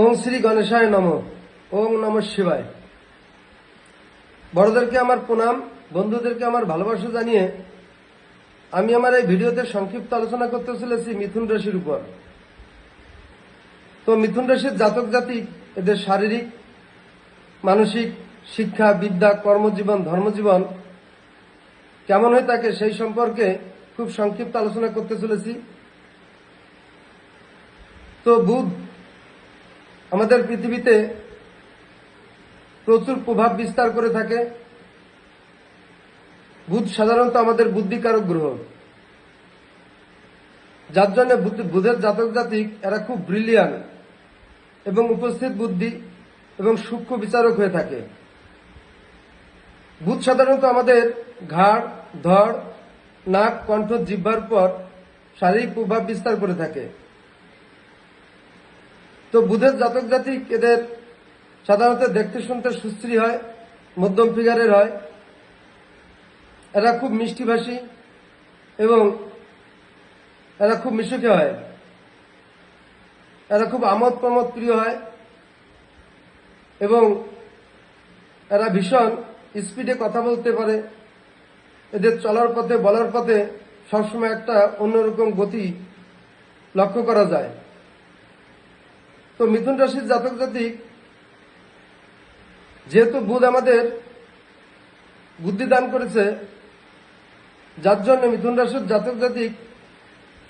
ওম শ্রী গণেশায় নম। ওম নম শিবায়। বড়দেরকে আমার প্রণাম, বন্ধুদেরকে আমার ভালোবাসা জানিয়ে আমি আমার এই ভিডিওতে সংক্ষিপ্ত আলোচনা করতে চলেছি মিথুন রাশির উপর। তো মিথুন রাশির জাতক জাতি, এদের শারীরিক, মানসিক শিক্ষা, বিদ্যা, কর্মজীবন, ধর্মজীবন কেমন হয়ে থাকে সেই সম্পর্কে খুব সংক্ষিপ্ত আলোচনা করতে চলেছি। তো বুধ আমাদের পৃথিবীতে প্রচুর প্রভাব বিস্তার করে থাকে। বুধ সাধারণত আমাদের বুদ্ধিকারক গ্রহ। যার জন্য বুধ- বুধের জাতক জাতিক এরা খুব ব্রিলিয়ান এবং উপস্থিত বুদ্ধি এবং সূক্ষ্ম বিচারক হয়ে থাকে। বুধ সাধারণত আমাদের ঘাড়, ধড়, নাক, কণ্ঠ, জিহ্বার পর শারীরিক প্রভাব বিস্তার করে থাকে। তো বুধের জাতক জাতিক এদের সাধারণত দেখতে শুনতে সুশ্রী হয়, মধ্যম ফিগারের হয়। এরা খুব মিষ্টিভাষী এবং এরা খুব মিশুকে হয়। এরা খুব আমোদ প্রমোদ প্রিয় হয় এবং এরা ভীষণ স্পিডে কথা বলতে পারে। এদের চলার পথে, বলার পথে সবসময় একটা অন্যরকম গতি লক্ষ্য করা যায়। তো মিথুন রাশির জাতক জাতিক, যেহেতু বুধ আমাদের বুদ্ধি দান করেছে, যার জন্য মিথুন রাশির জাতক জাতিক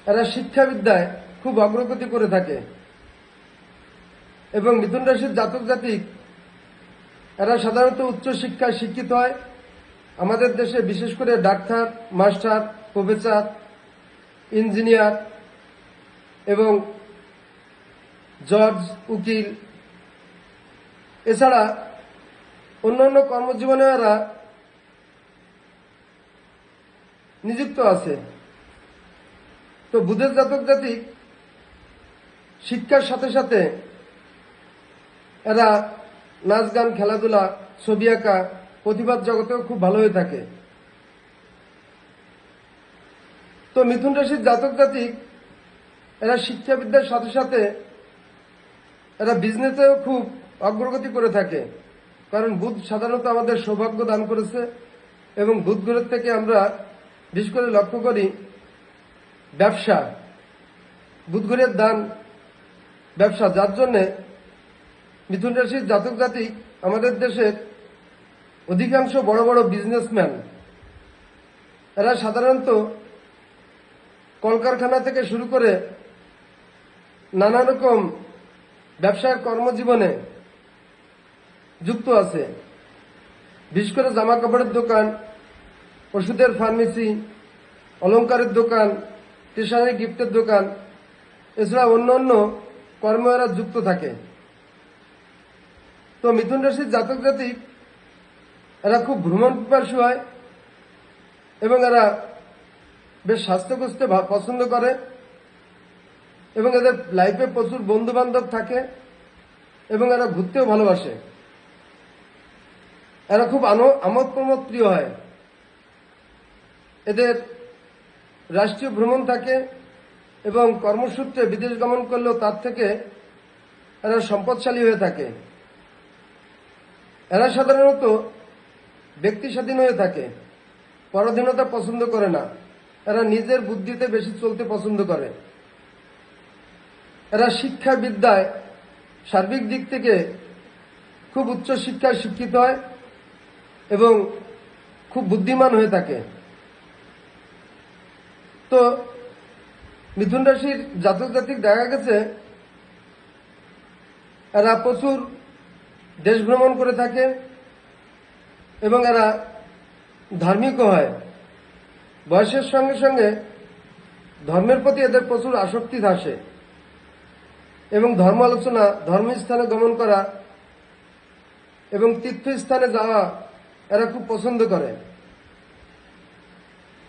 এরা শিক্ষাবিদ্যায় খুব অগ্রগতি করে থাকে। এবং মিথুন রাশির জাতক জাতিক এরা সাধারণত উচ্চ শিক্ষায় শিক্ষিত হয়। আমাদের দেশে বিশেষ করে ডাক্তার, মাস্টার, প্রফেসর, ইঞ্জিনিয়ার এবং জজ উকিল। এছাড়া অন্যান্য কর্মজীবনে এরা নিযুক্ত আছে। তো বুধের জাতক জাতিক শিক্ষার সাথে সাথে এরা নাচ, গান, খেলাধুলা, ছবি আঁকা, প্রতিবাদ জগতেও খুব ভালো হয়ে থাকে। তো মিথুন রাশির জাতক জাতিক এরা শিক্ষাবিদ্যার সাথে সাথে এরা বিজনেসেও খুব অগ্রগতি করে থাকে। কারণ বুধ সাধারণত আমাদের সৌভাগ্য দান করেছে এবং বুধ গ্রহের থেকে আমরা বিশেষ করে লক্ষ্য করি ব্যবসা। বুধ গ্রহের দান ব্যবসা, যার জন্যে মিথুন রাশির জাতক জাতি আমাদের দেশের অধিকাংশ বড় বড় বিজনেসম্যান এরা সাধারণত কলকারখানা থেকে শুরু করে নানা রকম ব্যবসার কর্মজীবনে যুক্ত আছে। বিশেষ করে জামা কাপড়ের দোকান, ওষুধের ফার্মেসি, অলংকারের দোকান, স্টেশনারি গিফটের দোকান, এছাড়া অন্য অন্য কর্ম এরা যুক্ত থাকে। তো মিথুন রাশির জাতক জাতিক এরা খুব ভ্রমণ পিপাসু হয় এবং এরা বেশ স্বাস্থ্য খুঁজতে পছন্দ করে। এবং এদের লাইফে প্রচুর বন্ধু বান্ধব থাকে এবং এরা ঘুরতেও ভালোবাসে। এরা খুব আমোদ প্রমোদ প্রিয় হয়। এদের রাষ্ট্রীয় ভ্রমণ থাকে এবং কর্মসূত্রে বিদেশ গমন করলেও তার থেকে এরা সম্পদশালী হয়ে থাকে। এরা সাধারণত ব্যক্তি স্বাধীন হয়ে থাকে, পরাধীনতা পছন্দ করে না। এরা নিজের বুদ্ধিতে বেশি চলতে পছন্দ করে। এরা শিক্ষা বিদ্যায় সার্বিক দিক থেকে খুব উচ্চ শিক্ষায় শিক্ষিত হয় এবং খুব বুদ্ধিমান হয়ে থাকে। তো মিথুন রাশির জাতক জাতিক দেখা গেছে, এরা প্রচুর দেশ ভ্রমণ করে থাকে এবং এরা ধার্মিকও হয়। বয়সের সঙ্গে সঙ্গে ধর্মের প্রতি এদের প্রচুর আসক্তি আসে। এবং ধর্ম আলোচনা ধর্মস্থানে গমন করা এবং তীর্থস্থানে যাওয়া এরা খুব পছন্দ করে।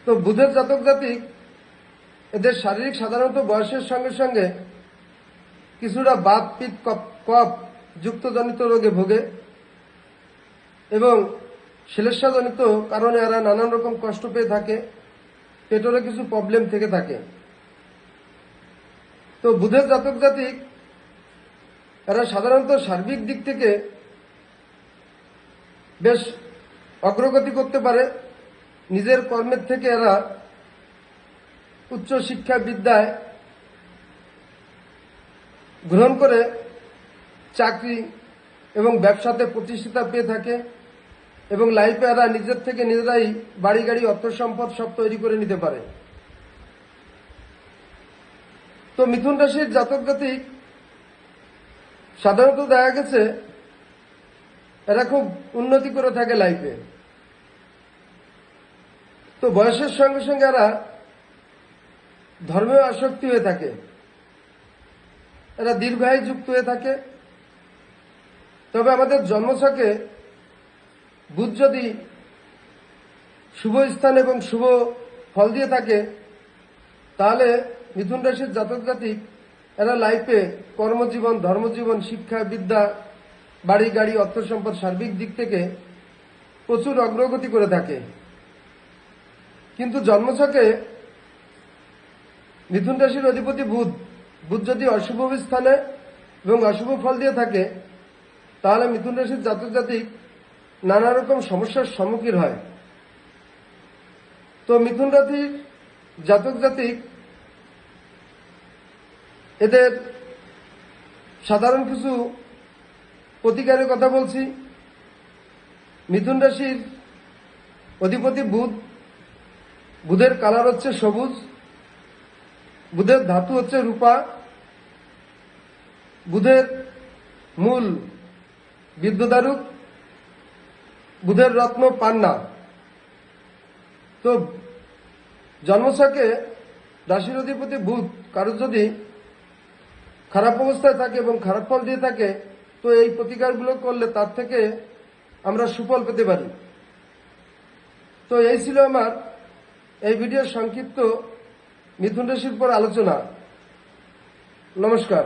তো বুধের জাতক জাতিক এদের শারীরিক সাধারণত বয়সের সঙ্গে সঙ্গে কিছুটা বাত, পিত, কপ যুক্তজনিত রোগে ভোগে এবং শ্লেষাজনিত কারণে এরা নানান রকম কষ্ট পেয়ে থাকে পেটেরও কিছু প্রবলেম থেকে থাকে। তো বুধের জাতক জাতিক এরা সাধারণত সার্বিক দিক থেকে বেশ অগ্রগতি করতে পারে। নিজের কর্মের থেকে এরা উচ্চ শিক্ষা বিদ্যায় গ্রহণ করে চাকরি এবং ব্যবসাতে প্রতিষ্ঠিতা পেয়ে থাকে এবং লাইফে এরা নিজের থেকে নিজেরাই বাড়ি গাড়ি, অর্থ সম্পদ সব তৈরি করে নিতে পারে। তো মিথুন রাশির জাতক জাতিক সাধারণত দেখা গেছে, এরা খুব উন্নতি করে থাকে লাইফে তো বয়সের সঙ্গে সঙ্গে এরা ধর্মেও আসক্তি হয়ে থাকে। এরা দীর্ঘায় যুক্ত হয়ে থাকে। তবে আমাদের জন্মছকে বুধ যদি শুভ স্থান এবং শুভ ফল দিয়ে থাকে, তাহলে মিথুন রাশির জাতক জাতিক এরা লাইফে কর্মজীবন, ধর্মজীবন, শিক্ষা, বিদ্যা, বাড়ি, গাড়ি, অর্থ সম্পদ, সার্বিক দিক থেকে প্রচুর অগ্রগতি করে থাকে। কিন্তু জন্মছকে মিথুন রাশির অধিপতি বুধ। বুধ যদি অশুভ স্থানে এবং অশুভ ফল দিয়ে থাকে, তাহলে মিথুন রাশির জাতক জাতিক নানা রকম সমস্যার সম্মুখীন হয়। তো মিথুন রাশির জাতক জাতিক এদের সাধারণ কিছু প্রতিকারের কথা বলছি। মিথুন রাশির অধিপতি বুধ, বুধের কালার হচ্ছে সবুজ, বুধের ধাতু হচ্ছে রূপা, বুধের মূল বিদ্যুদারুক বুধের রত্ন পান্না। তো জন্মছকে রাশির অধিপতি বুধ, কারোর যদি খারাপ অবস্থায় থাকে এবং খারাপ ফল দিয়ে থাকে, তো এই প্রতিকারগুলো করলে তার থেকে আমরা সুফল পেতে পারি। তো এই ছিল আমার এই ভিডিওর সংক্ষিপ্ত মিথুন রাশির পর আলোচনা। নমস্কার।